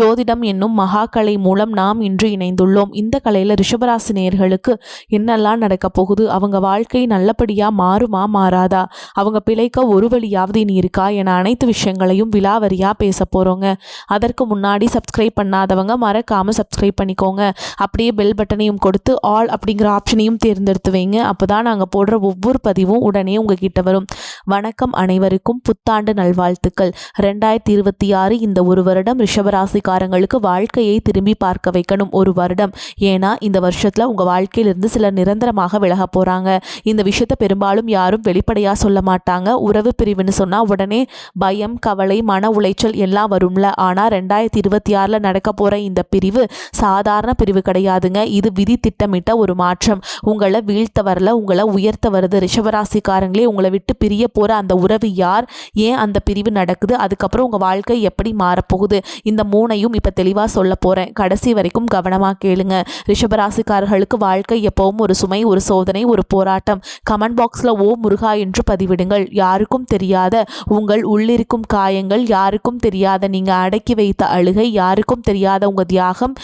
ஜோதிடம் என்னும் மகாகலை மூலம் நாம் இன்று இணைந்துள்ளோம். இந்த கலையில் ரிஷபராசி நேர்களுக்கு என்னெல்லாம் நடக்க போகுது? அவங்க வாழ்க்கை நல்லபடியாக மாறுமா மாறாதா? அவங்க பிழைக்க ஒரு வழியாவது இனி இருக்கா? என அனைத்து விஷயங்களையும் விலாவரியாக பேச போகிறோங்க அதற்கு முன்னாடி சப்ஸ்கிரைப் பண்ணாதவங்க மறக்காமல் சப்ஸ்கிரைப் பண்ணிக்கோங்க. அப்படியே பெல் பட்டனையும் கொடுத்து ஆல் அப்படிங்கிற ஆப்ஷனையும் தேர்ந்தெடுத்து வைங்க. அப்போ தான் நாங்கள் போடுற ஒவ்வொரு பதிவும் உடனே உங்ககிட்ட வரும். வணக்கம் அனைவருக்கும் புத்தாண்டு நல்வாழ்த்துக்கள். ரெண்டாயிரத்தி இருபத்தி ஆறு இந்த ஒரு வருடம் ரிஷபராசிக்காரங்களுக்கு வாழ்க்கையை திரும்பி பார்க்க வைக்கணும் ஒரு வருடம். ஏன்னா இந்த வருஷத்தில் உங்கள் வாழ்க்கையிலிருந்து சிலர் நிரந்தரமாக விலக போகிறாங்க இந்த விஷயத்த பெரும்பாலும் யாரும் வெளிப்படையாக சொல்ல மாட்டாங்க. உறவு பிரிவுன்னு சொன்னால் உடனே பயம் கவலை மன உளைச்சல் எல்லாம் வரும்ல. ஆனால் ரெண்டாயிரத்தி இருபத்தி ஆறில் நடக்க போகிற இந்த பிரிவு சாதாரண பிரிவு கிடையாதுங்க. இது விதி திட்டமிட்ட ஒரு மாற்றம். உங்களை வீழ்த்த வரல உங்களை உயர்த்த வருது ரிஷபராசிக்காரங்களே உங்களை விட்டு பிரிய போகிற அந்த உறவு யார்? ஏன் அந்த பிரிவு நடக்குது? அதுக்கப்புறம் உங்கள் வாழ்க்கை எப்படி மாறப்போகுது? இந்த மூணையும் இப்போ தெளிவாக சொல்ல போகிறேன் கடைசி வரைக்கும் கவனமாக கேளுங்க. ரிஷபராசிக்காரர்களுக்கு வாழ்க்கை எப்பவும் ஒரு சுமை ஒரு சோதனை ஒரு போராட்டம். கமெண்ட் பாக்ஸில் ஓ முருகா என்று பதிவிடுங்கள். யாருக்கும் தெரியாத உங்கள் உள்ளிருக்கும் காயங்கள் யாருக்கும் தெரியாத நீங்கள் அடக்கி வைத்த அழுகை யாருக்கும் தெரியாத உங்கள் தியாகம்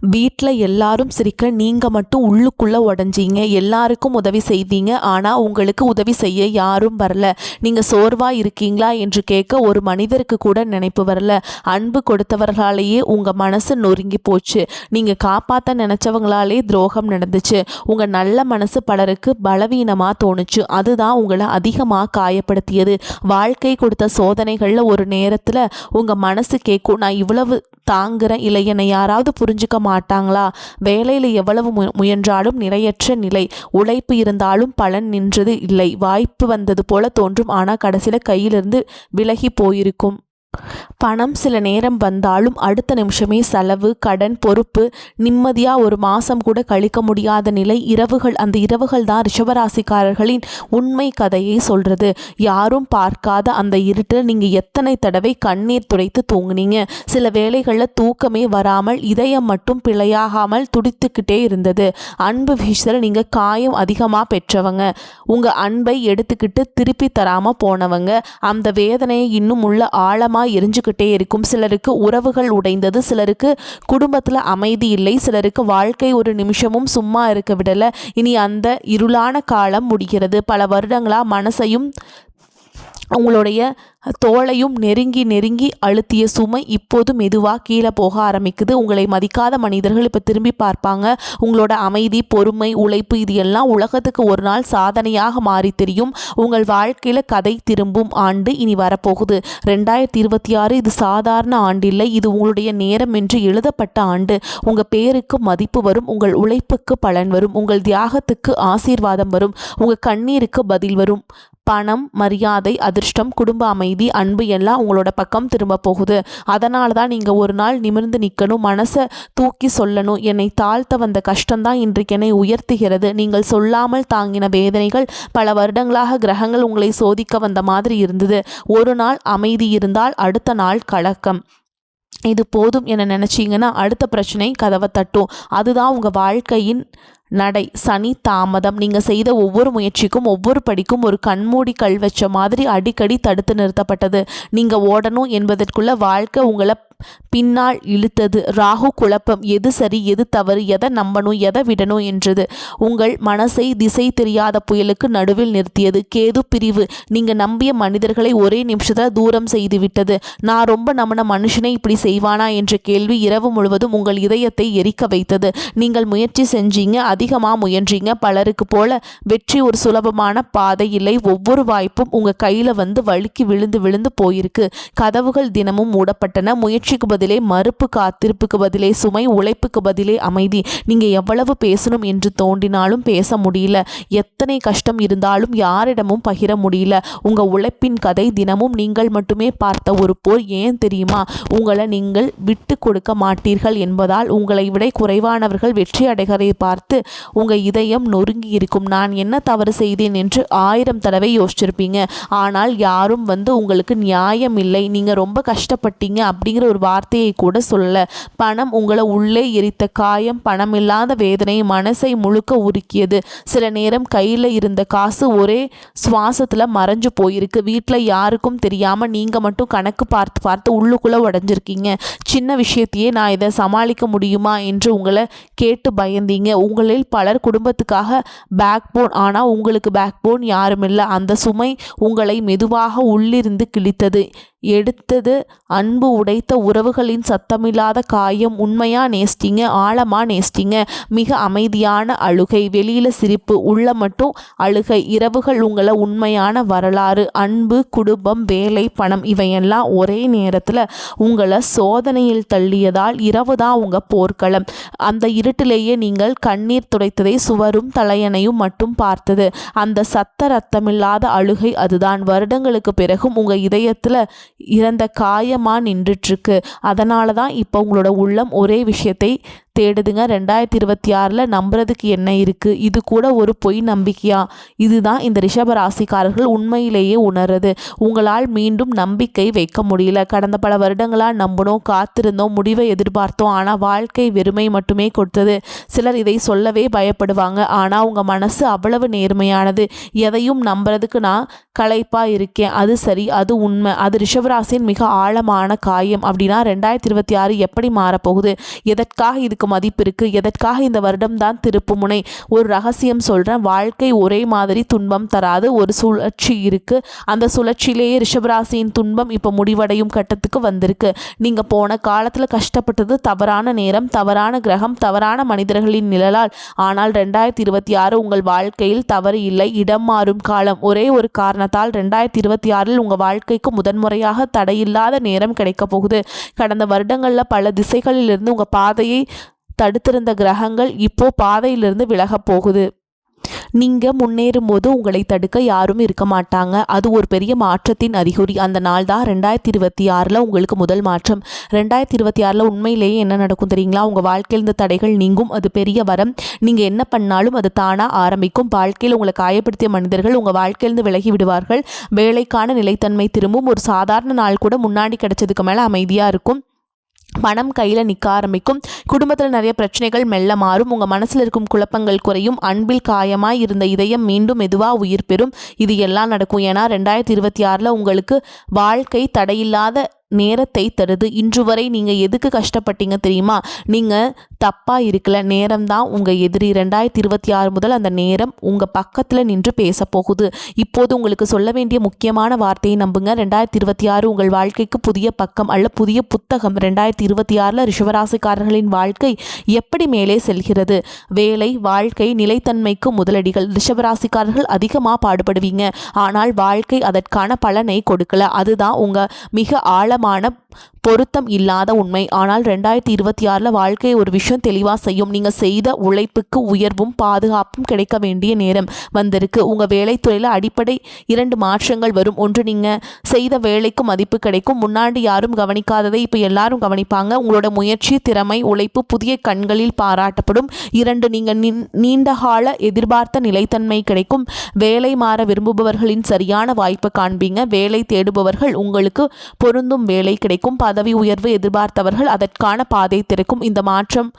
வீட்டில் எல்லாரும் சிரிக்க நீங்கள் மட்டும் உள்ளுக்குள்ளே உடஞ்சீங்க எல்லாருக்கும் உதவி செய்தீங்க ஆனால் உங்களுக்கு உதவி செய்ய யாரும் வரல. நீங்கள் சோர்வாக இருக்கீங்களா என்று கேட்க ஒரு மனிதருக்கு கூட நினைப்பு வரல. அன்பு கொடுத்தவர்களாலேயே உங்கள் மனசு நொறுங்கி போச்சு. நீங்கள் காப்பாற்ற நினச்சவங்களாலே துரோகம் நடந்துச்சு. உங்கள் நல்ல மனசு பலருக்கு பலவீனமாக தோணுச்சு. அதுதான் உங்களை அதிகமாக காயப்படுத்தியது. வாழ்க்கை கொடுத்த சோதனைகளில் ஒரு நேரத்தில் உங்கள் மனசு கேட்கும் நான் இவ்வளவு தாங்குறேன் இல்லை என்னை யாராவது புரிஞ்சுக்க மாட்டாங்களா? வேலையில் எவ்வளவு மு முயன்றாலும் நிலையற்ற நிலை. உழைப்பு இருந்தாலும் பலன் நின்றது இல்லை. வாய்ப்பு வந்தது போல தோன்றும். ஆனால் கடைசியில் கையிலிருந்து விலகி போயிருக்கும். பணம் சில நேரம் வந்தாலும் அடுத்த நிமிஷமே செலவு கடன் பொறுப்பு நிம்மதியாக ஒரு மாதம் கூட கழிக்க முடியாத நிலை இரவுகள் அந்த இரவுகள் தான் ரிஷபராசிக்காரர்களின் உண்மை கதையை சொல்கிறது யாரும் பார்க்காத அந்த இருட்டில் நீங்கள் எத்தனை தடவை கண்ணீர் துடைத்து தூங்குனீங்க? சில வேளைகளில் தூக்கமே வராமல் இதயம் மட்டும் பிழையாகாமல் துடித்துக்கிட்டே இருந்தது. அன்பு விஷயத்தில் நீங்கள் காயம் அதிகமாக பெற்றவங்க. உங்கள் அன்பை எடுத்துக்கிட்டு திருப்பி தராமல் போனவங்க. அந்த வேதனையை இன்னும் உள்ள ஆழமாக எரிஞ்சுக்கிட்டே இருக்கும். சிலருக்கு உறவுகள் உடைந்தது சிலருக்கு குடும்பத்தில் அமைதி இல்லை சிலருக்கு வாழ்க்கை ஒரு நிமிஷமும் சும்மா இருக்க விடலை. இனி அந்த இருளான காலம் முடிகிறது. பல வருடங்களாக மனசையும் உங்களுடைய தோளையும் நெருங்கி நெருங்கி அழுத்திய சுமை இப்போது மெதுவாக கீழே போக ஆரம்பிக்குது. உங்களை மதிக்காத மனிதர்கள் இப்போ திரும்பி பார்ப்பாங்க. உங்களோட அமைதி பொறுமை உழைப்பு இது எல்லாம் உலகத்துக்கு ஒரு நாள் சாதனையாக மாறி தெரியும். உங்கள் வாழ்க்கையில் கதை திரும்பும் ஆண்டு இனி வரப்போகுது. ரெண்டாயிரத்தி இருபத்தி ஆறு இது சாதாரண ஆண்டில்லை. இது உங்களுடைய நேரம் என்று எழுதப்பட்ட ஆண்டு. உங்கள் பேருக்கு மதிப்பு வரும் உங்கள் உழைப்புக்கு பலன் வரும் உங்கள் தியாகத்துக்கு ஆசீர்வாதம் வரும் உங்கள் கண்ணீருக்கு பதில் வரும். பணம் மரியாதை அதிர்ஷ்டம் குடும்ப அமைதி அன்பு எல்லாம் உங்களோட பக்கம் திரும்ப போகுது. அதனால தான் நீங்கள் ஒரு நாள் நிமிர்ந்து நிற்கணும் மனசை தூக்கி சொல்லணும். என்னை தாழ்த்த வந்த கஷ்டம்தான் இன்றைக்கு என்னை உயர்த்துகிறது. நீங்கள் சொல்லாமல் தாங்கின வேதனைகள் பல வருடங்களாக கிரகங்கள் உங்களை சோதிக்க வந்த மாதிரி இருந்தது. ஒரு நாள் அமைதி இருந்தால் அடுத்த நாள் கலக்கம். இது போதும் என நினச்சிங்கன்னா அடுத்த பிரச்சனை கதவை தட்டும். அதுதான் உங்கள் வாழ்க்கையின் நடை சனி தாமதம் நீங்கள் செய்த ஒவ்வொரு முயற்சிக்கும் ஒவ்வொரு படிக்கும் ஒரு கண்மூடி கல் வச்ச மாதிரி அடிக்கடி தடுத்து நிறுத்தப்பட்டது. நீங்கள் ஓடணும் என்பதற்குள்ள வாழ்க்கை உங்களை பின்னால் இழுத்தது. ராகு குழப்பம். எது சரி எது தவறு எதை நம்பணும் எதை விடணும் என்றது. உங்கள் மனசை திசை தெரியாத புயலுக்கு நடுவில் நிறுத்தியது. கேது பிரிவு. நீங்கள் நம்பிய மனிதர்களை ஒரே நிமிஷத்தில் தூரம் செய்து விட்டது. நான் ரொம்ப நம்பின மனுஷனை இப்படி செய்வானா என்ற கேள்வி இரவு முழுவதும் உங்கள் இதயத்தை எரிக்க வைத்தது. நீங்கள் முயற்சி செஞ்சீங்க அதிகமாக முயன்றீங்க. பலருக்கு போல வெற்றி ஒரு சுலபமான பாதை இல்லை. ஒவ்வொரு வாய்ப்பும் உங்கள் கையில் வந்து வழுக்கி விழுந்து விழுந்து போயிருக்கு. கதவுகள் தினமும் மூடப்பட்டன. முயற்சி முயற்சிக்கு பதிலே மறுப்பு காத்திருப்புக்கு பதிலே சுமை உழைப்புக்கு பதிலே அமைதி. நீங்கள் எவ்வளவு பேசணும் என்று தோண்டினாலும் பேச முடியல. எத்தனை கஷ்டம் இருந்தாலும் யாரிடமும் பகிர முடியல. உங்கள் உழைப்பின் கதை தினமும் நீங்கள் மட்டுமே பார்த்த ஒரு போர் ஏன் தெரியுமா? உங்களை நீங்கள் விட்டு கொடுக்க மாட்டீர்கள் என்பதால் உங்களை விட குறைவானவர்கள் வெற்றி அடைகிறதை பார்த்து உங்கள் இதயம் நொறுங்கி இருக்கும். நான் என்ன தவறு செய்தேன் என்று ஆயிரம் தடவை யோசிச்சிருப்பீங்க. ஆனால் யாரும் வந்து உங்களுக்கு நியாயம் இல்லை. நீங்கள் ரொம்ப கஷ்டப்பட்டீங்க அப்படிங்கிற ஒரு வார்த்தையை கூட சொல்ல பணம் உங்களை உள்ளே எரித்த காயம் பணம் இல்லாத வேதனை மனசை முழுக்க உருக்கியது. சில நேரம் கையில் இருந்த காசு ஒரே சுவாசத்தில் மறைஞ்சு போயிருக்கு. வீட்டில் யாருக்கும் தெரியாமல் நீங்கள் மட்டும் கணக்கு பார்த்து பார்த்து உள்ளுக்குள்ளே உடஞ்சிருக்கீங்க. சின்ன விஷயத்தையே நான் இதை சமாளிக்க முடியுமா என்று உங்களை கேட்டு பயந்தீங்க. உங்களில் பலர் குடும்பத்துக்காக பேக் போன் ஆனால் உங்களுக்கு பேக் போன் யாரும் இல்லை. அந்த சுமை உங்களை மெதுவாக உள்ளிருந்து கிழித்தது. எடுத்தது அன்பு உடைத்த உறவுகளின் சத்தமில்லாத காயம் உண்மையா நேசிட்டிங்க ஆழமா நேசிட்டிங்க மிக அமைதியான அழுகை வெளியில சிரிப்பு உள்ள மட்டும் அழுகை. இரவுகள் உங்களை உண்மையான வரலாறு அன்பு குடும்பம் வேலை பணம் இவையெல்லாம் ஒரே நேரத்தில் உங்களை சோதனையில் தள்ளியதால் இரவு தான் உங்கள் போர்க்களம். அந்த இருட்டிலேயே நீங்கள் கண்ணீர் துடைத்ததை சுவரும் தலையணையும் மட்டும் பார்த்தது. அந்த சத்த ரத்தமில்லாத அழுகை அதுதான். வருடங்களுக்கு பிறகும் உங்கள் இதயத்தில் இறந்த காயமாக நின்றுட்டுருக்கு. அதனால தான் இப்போ உங்களோட உள்ளம் ஒரே விஷயத்தை தேடுதுங்க. ரெண்டாயிரத்தி இருபத்தி ஆறில் நம்புறதுக்கு என்ன இருக்குது இது கூட ஒரு பொய் நம்பிக்கையா? இதுதான் இந்த ரிஷப ராசிக்காரர்கள் உண்மையிலேயே உணர்றது. உங்களால் மீண்டும் நம்பிக்கை வைக்க முடியல. கடந்த பல வருடங்களாக நம்பினோம் காத்திருந்தோம் முடிவை எதிர்பார்த்தோம். ஆனால் வாழ்க்கை வெறுமை மட்டுமே கொடுத்தது. சிலர் இதை சொல்லவே பயப்படுவாங்க. ஆனால் உங்கள் மனசு அவ்வளவு நேர்மையானது. எதையும் நம்புறதுக்கு நான் களைப்பாக இருக்கேன். அது சரி அது உண்மை. அது ரிஷபராசியின் மிக ஆழமான காயம். அப்படின்னா ரெண்டாயிரத்தி இருபத்தி ஆறு எப்படி மாறப்போகுது? எதற்காக இதுக்கு மதிப்பு இருக்கு. எதற்காக இந்த வருடம் தான் திருப்புமுனை ஒரு ரகசியம் சொல்கிறேன் வாழ்க்கை ஒரே மாதிரி துன்பம் தராது. ஒரு சுழற்சி இருக்கு. அந்த சுழற்சியிலேயே ரிஷபராசியின் துன்பம் இப்போ முடிவடையும் கட்டத்துக்கு வந்திருக்கு. நீங்கள் போன காலத்தில் கஷ்டப்பட்டது தவறான நேரம் தவறான கிரகம் தவறான மனிதர்களின் நிழலால். ஆனால் ரெண்டாயிரத்தி இருபத்தி ஆறு உங்கள் வாழ்க்கையில் தவறு இல்லை. இடம் மாறும் காலம். ஒரே ஒரு காரணத்தால் ரெண்டாயிரத்தி இருபத்தி ஆறில் உங்கள் வாழ்க்கைக்கு முதன்முறையாக தடையில்லாத நேரம் கிடைக்க போகுது. கடந்த வருடங்களில் பல திசைகளிலிருந்து உங்கள் பாதையை தடுத்திருந்த கிரகங்கள் இப்போ பாதையிலிருந்து விலகப் போகுது. நீங்கள் முன்னேறும் போது உங்களை தடுக்க யாரும் இருக்க மாட்டாங்க. அது ஒரு பெரிய மாற்றத்தின் அறிகுறி. அந்த நாள் தான் ரெண்டாயிரத்தி இருபத்தி ஆறில் உங்களுக்கு முதல் மாற்றம். ரெண்டாயிரத்தி இருபத்தி ஆறில் உண்மையிலேயே என்ன நடக்கும் தெரியுங்களா? உங்கள் வாழ்க்கையில் இந்த தடைகள் நீங்கும். அது பெரிய வரம். நீங்கள் என்ன பண்ணாலும் அது தானாக ஆரம்பிக்கும். வாழ்க்கையில் உங்களை காயப்படுத்திய மனிதர்கள் உங்கள் வாழ்க்கையிலிருந்து விலகி விடுவார்கள். வேலைக்கான நிலைத்தன்மை திரும்பும். ஒரு சாதாரண நாள் கூட முன்னாடி கிடைச்சதுக்கு மேலே அமைதியாக இருக்கும். பணம் கையில் நிற்க ஆரம்பிக்கும். குடும்பத்தில் நிறைய பிரச்சனைகள் மெல்ல மாறும். உங்கள் மனசில் இருக்கும் குழப்பங்கள் குறையும். அன்பில் காயமாய் இருந்த இதயம் மீண்டும் மெதுவாக உயிர் பெறும். இது எல்லாம் நடக்கும். ஏன்னா ரெண்டாயிரத்தி இருபத்தி ஆறில் உங்களுக்கு வாழ்க்கை தடையில்லாத நேரத்தை தருது. இன்று வரை நீங்கள் எதுக்கு கஷ்டப்பட்டீங்க தெரியுமா? நீங்கள் தப்பாக இருக்கல. நேரம் தான் உங்கள் எதிரி. ரெண்டாயிரத்தி இருபத்தி ஆறு முதல் அந்த நேரம் உங்கள் பக்கத்தில் நின்று பேச போகுது. இப்போது உங்களுக்கு சொல்ல வேண்டிய முக்கியமான வார்த்தையை நம்புங்க. ரெண்டாயிரத்தி இருபத்தி ஆறு உங்கள் வாழ்க்கைக்கு புதிய பக்கம் அல்ல புதிய புத்தகம். ரெண்டாயிரத்தி இருபத்தி ஆறில் ரிஷபராசிக்காரர்களின் வாழ்க்கை எப்படி மேலே செல்கிறது? வேலை வாழ்க்கை நிலைத்தன்மைக்கு முதலடிகள். ரிஷபராசிக்காரர்கள் அதிகமாக பாடுபடுவீங்க. ஆனால் வாழ்க்கை அதற்கான பலனை கொடுக்கல. அதுதான் உங்கள் மிக ஆழ ஆழமான பொருத்தம் இல்லாத உண்மை. ஆனால் ரெண்டாயிரத்தி இருபத்தி ஆறில் வாழ்க்கையை ஒரு விஷயம் தெளிவாக செய்யும். நீங்கள் செய்த உழைப்புக்கு உயர்வும் பாதுகாப்பும் கிடைக்க வேண்டிய நேரம் வந்திருக்கு. உங்கள் வேலைத்துறையில் அடிப்படை இரண்டு மாற்றங்கள் வரும். ஒன்று நீங்கள் செய்த வேலைக்கும் மதிப்பு கிடைக்கும். முன்னாடி யாரும் கவனிக்காததை இப்போ எல்லாரும் கவனிப்பாங்க. உங்களோட முயற்சி திறமை உழைப்பு புதிய கண்களில் பாராட்டப்படும். இரண்டு நீங்கள் நீண்ட கால எதிர்பார்த்த நிலைத்தன்மை கிடைக்கும். வேலை மாற விரும்புபவர்களின் சரியான வாய்ப்பை காண்பீங்க. வேலை தேடுபவர்கள் உங்களுக்கு பொருந்தும் வேலை கிடைக்கும். பதவி உயர்வு எதிர்பார்த்தவர்கள் அதற்கான பாதை திறக்கும். இந்த மாற்றம்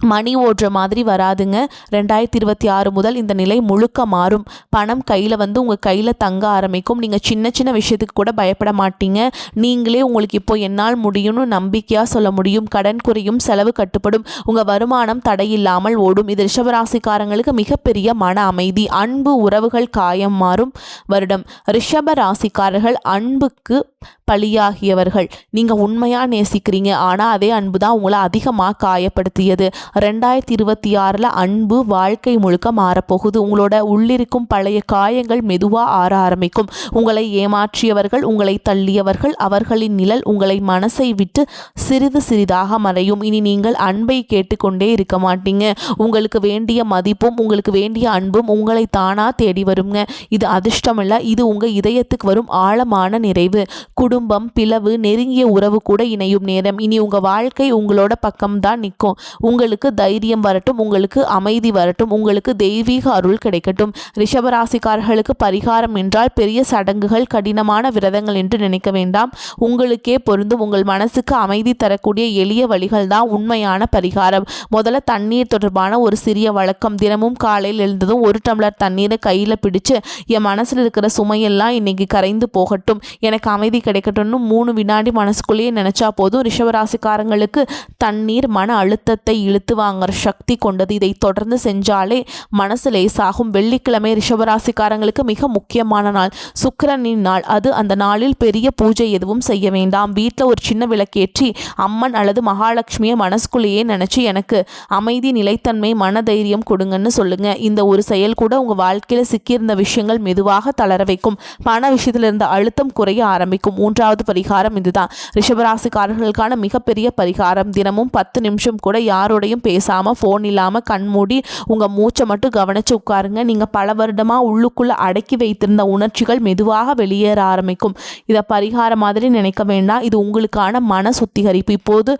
மணி ஓடுற மாதிரி வராதுங்க. ரெண்டாயிரத்தி இருபத்தி ஆறு முதல் இந்த நிலை முழுக்க மாறும். பணம் கையில் வந்து உங்கள் கையில் தங்க ஆரம்பிக்கும். நீங்கள் சின்ன சின்ன விஷயத்துக்கு கூட பயப்பட மாட்டீங்க. நீங்களே உங்களுக்கு இப்போ என்னால் முடியும்னு நம்பிக்கையாக சொல்ல முடியும். கடன் குறையும் செலவு கட்டுப்படும். உங்கள் வருமானம் தடையில்லாமல் ஓடும். இது ரிஷபராசிக்காரங்களுக்கு மிகப்பெரிய மன அமைதி. அன்பு உறவுகள் காயம் மாறும். வருடம். ரிஷப ராசிக்காரர்கள் அன்புக்கு பலியாகியவர்கள். நீங்கள் உண்மையாக நேசிக்கிறீங்க. ஆனால் அதே அன்பு தான் உங்களை அதிகமாக காயப்படுத்தியது. ரெண்டாயிரத்தி இருபத்தி ஆறில் அன்பு வாழ்க்கை முழுக்க மாறப்போகுது. உங்களோட உள்ளிருக்கும் பழைய காயங்கள் மெதுவாக ஆற ஆரம்பிக்கும். உங்களை ஏமாற்றியவர்கள் உங்களை தள்ளியவர்கள் அவர்களின் நிழல் உங்களை மனசை விட்டு சிறிது சிறிதாக மறையும். இனி நீங்கள் அன்பை கேட்டுக்கொண்டே இருக்க மாட்டீங்க. உங்களுக்கு வேண்டிய மதிப்பும் உங்களுக்கு வேண்டிய அன்பும் உங்களை தானா தேடி வருங்க. இது அதிர்ஷ்டம் இது உங்கள் இதயத்துக்கு வரும் ஆழமான நிறைவு. குடும்பம் பிளவு நெருங்கிய உறவு கூட இணையும் நேரம். இனி உங்கள் வாழ்க்கை உங்களோட பக்கம்தான் நிற்கும். உங்களுக்கு தைரியம் வரட்டும் உங்களுக்கு அமைதி வரட்டும் உங்களுக்கு தெய்வீக அருள் கிடைக்கட்டும். ரிஷபராசிக்காரர்களுக்கு பரிகாரம் என்றால் பெரிய சடங்குகள் கடினமான விரதங்கள் என்று நினைக்க வேண்டாம். உங்களுக்கே பொருந்தும் உங்கள் மனசுக்கு அமைதி தரக்கூடிய எளிய வழிகள் தான் உண்மையான பரிகாரம். முதல்ல தண்ணீர் தொடர்பான ஒரு சிறிய வழக்கம். தினமும் காலையில் எழுந்ததும் ஒரு டம்ளர் தண்ணீரை கையில் பிடிச்சு என் மனசில் இருக்கிற சுமையெல்லாம் இன்னைக்கு கரைந்து போகட்டும். எனக்கு அமைதி கிடைக்கட்டும்னு மூணு வினாடி மனசுக்குள்ளேயே நினச்சா போதும். ரிஷபராசிக்காரங்களுக்கு தண்ணீர் மன அழுத்தத்தை இழுத்து வாங்குற சக்தி கொண்டது. இதை தொடர்ந்து செஞ்சாலே மனசு லேசாகும். வெள்ளிக்கிழமை ரிஷபராசிக்காரங்களுக்கு மிக முக்கியமான நாள். சுக்கரனின் நாள். அது அந்த நாளில் பெரிய பூஜை எதுவும் செய்ய வேண்டாம். வீட்டில் ஒரு சின்ன விளக்கேற்றி அம்மன் அல்லது மகாலட்சுமியை மனசுக்குள்ளேயே நினச்சி எனக்கு அமைதி நிலைத்தன்மை மனதைரியம் கொடுங்கன்னு சொல்லுங்க. இந்த ஒரு செயல் கூட உங்கள் வாழ்க்கையில் சிக்கியிருந்த விஷயங்கள் மெதுவாக தளர வைக்கும். பண விஷயத்தில் இருந்த அழுத்தம் குறைய ஆரம்பிக்கும். மூன்றாவது பரிகாரம் இதுதான். ரிஷபராசிக்காரர்களுக்கான மிகப்பெரிய பரிகாரம். தினமும் பத்து நிமிஷம் கூட யாருடைய யாரோடையும் பேசாமல் ஃபோன் இல்லாமல் கண்மூடி உங்கள் மூச்சை மட்டும் கவனித்து உட்காருங்க. நீங்கள் பல வருடமாக உள்ளுக்குள்ளே அடக்கி வைத்திருந்த உணர்ச்சிகள் மெதுவாக வெளியேற ஆரம்பிக்கும். இதை பரிகாரம் மாதிரி நினைக்க வேண்டாம். இது உங்களுக்கான மன சுத்திகரிப்பு. இப்போது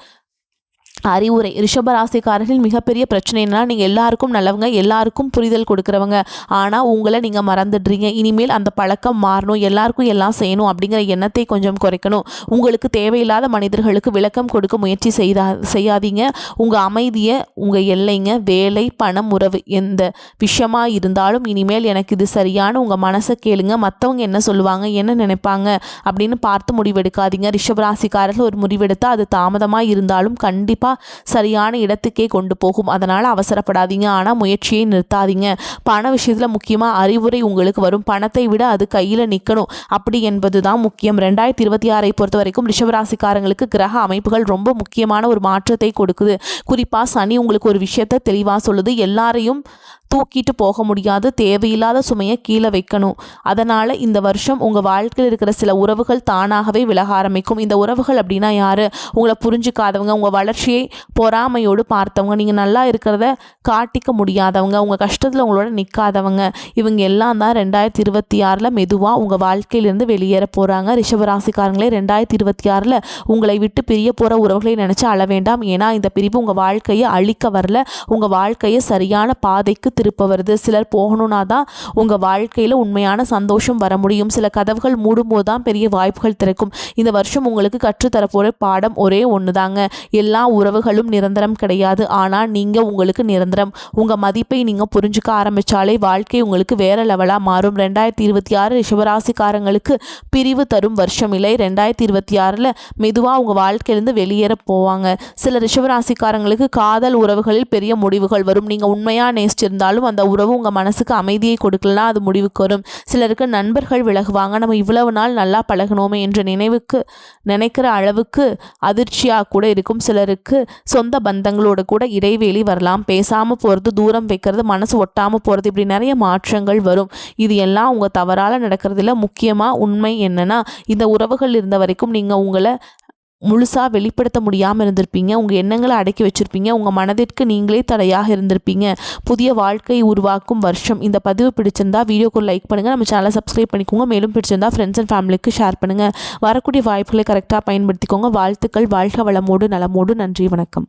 அறிவுரை. ரிஷபராசிக்காரர்களின் மிகப்பெரிய பிரச்சனை என்னன்னா நீங்கள் எல்லாருக்கும் நல்லவங்க எல்லாருக்கும் புரிதல் கொடுக்குறவங்க. ஆனால் உங்களை நீங்கள் மறந்துடுறீங்க. இனிமேல் அந்த பழக்கம் மாறணும் எல்லாருக்கும் எல்லாம் செய்யணும் அப்படிங்கிற எண்ணத்தை கொஞ்சம் குறைக்கணும். உங்களுக்கு தேவையில்லாத மனிதர்களுக்கு விளக்கம் கொடுக்க முயற்சி செய்தா செய்யாதீங்க. உங்கள் அமைதியை உங்கள் எல்லைங்க வேலை பணம் உறவு எந்த விஷயமாக இருந்தாலும் இனிமேல் எனக்கு இது சரியான உங்கள் மனசை கேளுங்க. மற்றவங்க என்ன சொல்லுவாங்க என்ன நினைப்பாங்க அப்படின்னு பார்த்து முடிவெடுக்காதீங்க. ரிஷபராசிக்காரர்கள் ஒரு முடிவெடுத்தால் அது தாமதமாக இருந்தாலும் கண்டிப்பாக சரியான இடத்துக்கே கொண்டு போகும். அதனால் அவசரப்படாதீங்க. ஆனால் முயற்சியை நிறுத்தாதீங்க. பண விஷயத்தில் முக்கியமாக அறிவுரை உங்களுக்கு வரும். பணத்தை விட அது கையில் நிற்கணும் அப்படி என்பது தான் முக்கியம். ரெண்டாயிரத்தி இருபத்தி ஆறை பொறுத்த வரைக்கும் ரிஷபராசிக்காரங்களுக்கு கிரக அமைப்புகள் ரொம்ப முக்கியமான ஒரு மாற்றத்தை கொடுக்குது. குறிப்பாக சனி உங்களுக்கு ஒரு விஷயத்தை தெளிவாக சொல்லுது. எல்லாரையும் தூக்கிட்டு போக முடியாது தேவையில்லாத சுமையை கீழே வைக்கணும். அதனால் இந்த வருஷம் உங்கள் வாழ்க்கையில் இருக்கிற சில உறவுகள் தானாகவே விலக ஆரம்பிக்கும். இந்த உறவுகள் அப்படின்னா யார்? உங்களை புரிஞ்சுக்காதவங்க உங்கள் வளர்ச்சியை பொறாமையோடு பார்த்தவங்க. நீங்கள் நல்லா இருக்கிறத காட்டிக்க முடியாதவங்க உங்கள் கஷ்டத்தில் உங்களோட நிற்காதவங்க இவங்க எல்லாம் தான் ரெண்டாயிரத்தி இருபத்தி ஆறில் மெதுவாக உங்கள் வாழ்க்கையிலேருந்து வெளியேற போகிறாங்க ரிஷபராசிக்காரங்களே ரெண்டாயிரத்தி இருபத்தி ஆறில் உங்களை விட்டு பிரிய போகிற உறவுகளை நினச்சி அழ வேண்டாம். ஏன்னா இந்த பிரிவு உங்கள் வாழ்க்கையை அழிக்க வரல. உங்கள் வாழ்க்கையை சரியான பாதைக்கு இருப்பவரது வருது சிலர் போகணுன்னா தான் உங்கள் வாழ்க்கையில் உண்மையான சந்தோஷம் வர முடியும். சில கதவுகள் மூடும்போது தான் பெரிய வாய்ப்புகள் திறக்கும். இந்த வருஷம் உங்களுக்கு கற்றுத்தரப்போகிற பாடம் ஒரே ஒன்று தாங்க எல்லா உறவுகளும் நிரந்தரம் கிடையாது. ஆனால் நீங்கள் உங்களுக்கு நிரந்தரம். உங்கள் மதிப்பை நீங்கள் புரிஞ்சுக்க ஆரம்பித்தாலே வாழ்க்கை உங்களுக்கு வேறு லெவலாக மாறும். ரெண்டாயிரத்தி இருபத்தி ஆறு ரிஷபராசிக்காரங்களுக்கு பிரிவு தரும் வருஷம் இல்லை ரெண்டாயிரத்தி இருபத்தி ஆறில் மெதுவாக உங்கள் வாழ்க்கையிலேருந்து வெளியேற போவாங்க. சில ரிஷபராசிக்காரங்களுக்கு காதல் உறவுகளில் பெரிய முடிவுகள் வரும். நீங்கள் உண்மையாக நேசிச்சிருந்தாலும் அந்த உறவு உங்கள் மனசுக்கு அமைதியை கொடுக்கலனா அது முடிவுக்கு வரும். சிலருக்கு நண்பர்கள் விலகுவாங்க. நம்ம இவ்வளவு நாள் நல்லா பழகணுமே என்ற நினைவுக்கு நினைக்கிற அளவுக்கு அதிர்ச்சியாக கூட இருக்கும். சிலருக்கு சொந்த பந்தங்களோட கூட இடைவெளி வரலாம். பேசாமல் போகிறது தூரம் வைக்கிறது மனசு ஒட்டாமல் போகிறது இப்படி நிறைய மாற்றங்கள் வரும். இது எல்லாம் உங்கள் தவறால் நடக்கிறதுல முக்கியமாக உண்மை என்னென்னா இந்த உறவுகள் இருந்த வரைக்கும் நீங்கள் உங்களை முழுசாக வெளிப்படுத்த முடியாமல் இருந்திருப்பீங்க. உங்கள் எண்ணங்களை அடக்கி வச்சுருப்பீங்க. உங்கள் மனதிற்கு நீங்களே தடையாக இருந்திருப்பீங்க. புதிய வாழ்க்கை உருவாக்கும் வருஷம். இந்த பதிவு பிடிச்சிருந்தா வீடியோக்கு லைக் பண்ணுங்கள் நம்ம சேனலை சப்ஸ்கிரைப் பண்ணிக்கோங்க. மேலும் பிடிச்சிருந்தா ஃப்ரெண்ட்ஸ் அண்ட் ஃபேமிலிக்கு ஷேர் பண்ணுங்கள் வரக்கூடிய வாய்ப்புகளை கரெக்டாக பயன்படுத்திக்கோங்க. வாழ்த்துக்கள். வாழ்க வளமோடு நலமோடு. நன்றி. வணக்கம்.